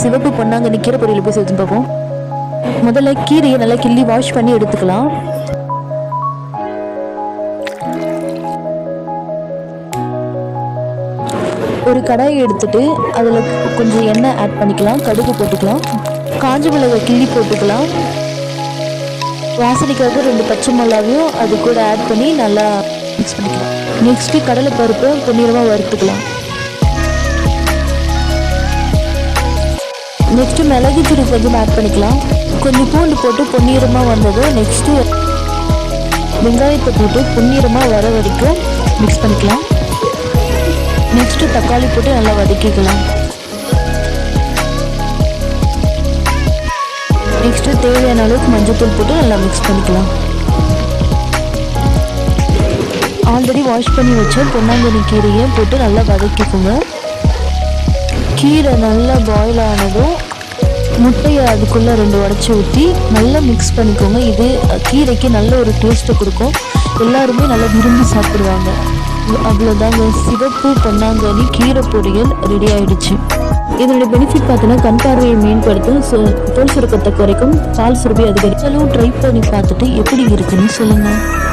சிவப்பு பொன்னாங்கண்ணி கீரை பொரியல் போய் செஞ்சு பார்ப்போம். முதல்ல கீரையை நல்லா கிள்ளி வாஷ் பண்ணி எடுத்துக்கலாம். ஒரு கடாயை எடுத்துட்டு அதில் கொஞ்சம் எண்ணெய் ஆட் பண்ணிக்கலாம் கடுகு போட்டுக்கலாம் காஞ்ச மிளகாய் கிள்ளி போட்டுக்கலாம். வாசனைக்காக ரெண்டு பச்சை மிளகாவையும் அது கூட ஆட் பண்ணி நல்லா மிக்ஸ் பண்ணிக்கலாம். நெக்ஸ்ட்டு கடலை பருப்பு பொன்னிறமாக வறுத்துக்கலாம். நெக்ஸ்ட்டு மிளகு தூள் கொஞ்சம் ஆட் பண்ணிக்கலாம். கொஞ்சம் பூண்டு போட்டு பொன்னிறமாக வந்ததும் நெக்ஸ்ட்டு வெங்காயத்தை போட்டு பொன்னிறமாக வர வரைக்கும் மிக்ஸ் பண்ணிக்கலாம். நெக்ஸ்ட்டு தக்காளி போட்டு நல்லா வதக்கிக்கலாம். நெக்ஸ்ட்டு தேவையான அளவுக்கு மஞ்சத்தூள் போட்டு நல்லா மிக்ஸ் பண்ணிக்கலாம். ஆல்ரெடி வாஷ் பண்ணி வச்ச பொன்னாங்கண்ணி கீரையை போட்டு நல்லா வதக்கிக்கோங்க. கீரை நல்லா பாயில் ஆனதும் முட்டையை அதுக்குள்ளே ரெண்டு உடச்சி ஊற்றி நல்லா மிக்ஸ் பண்ணிக்கோங்க. இது கீரைக்கு நல்ல ஒரு டேஸ்ட்டை கொடுக்கும். எல்லாருமே நல்லா விரும்பி சாப்பிடுவாங்க. அவ்வளோதாங்க சிவப்பு பொன்னாங்கண்ணி கீரை பொரியல் ரெடி ஆயிடுச்சு. இதனுடைய பெனிஃபிட் பார்த்தீங்கன்னா கண் பார்வையை மேம்படுத்தும். சு- தோல் சுருக்கத்தை குறைக்கும். பால் சுரப்பி அதிகரிச்சாலும் ட்ரை பண்ணி பார்த்துட்டு எப்படி இருக்குன்னு சொல்லுங்கள்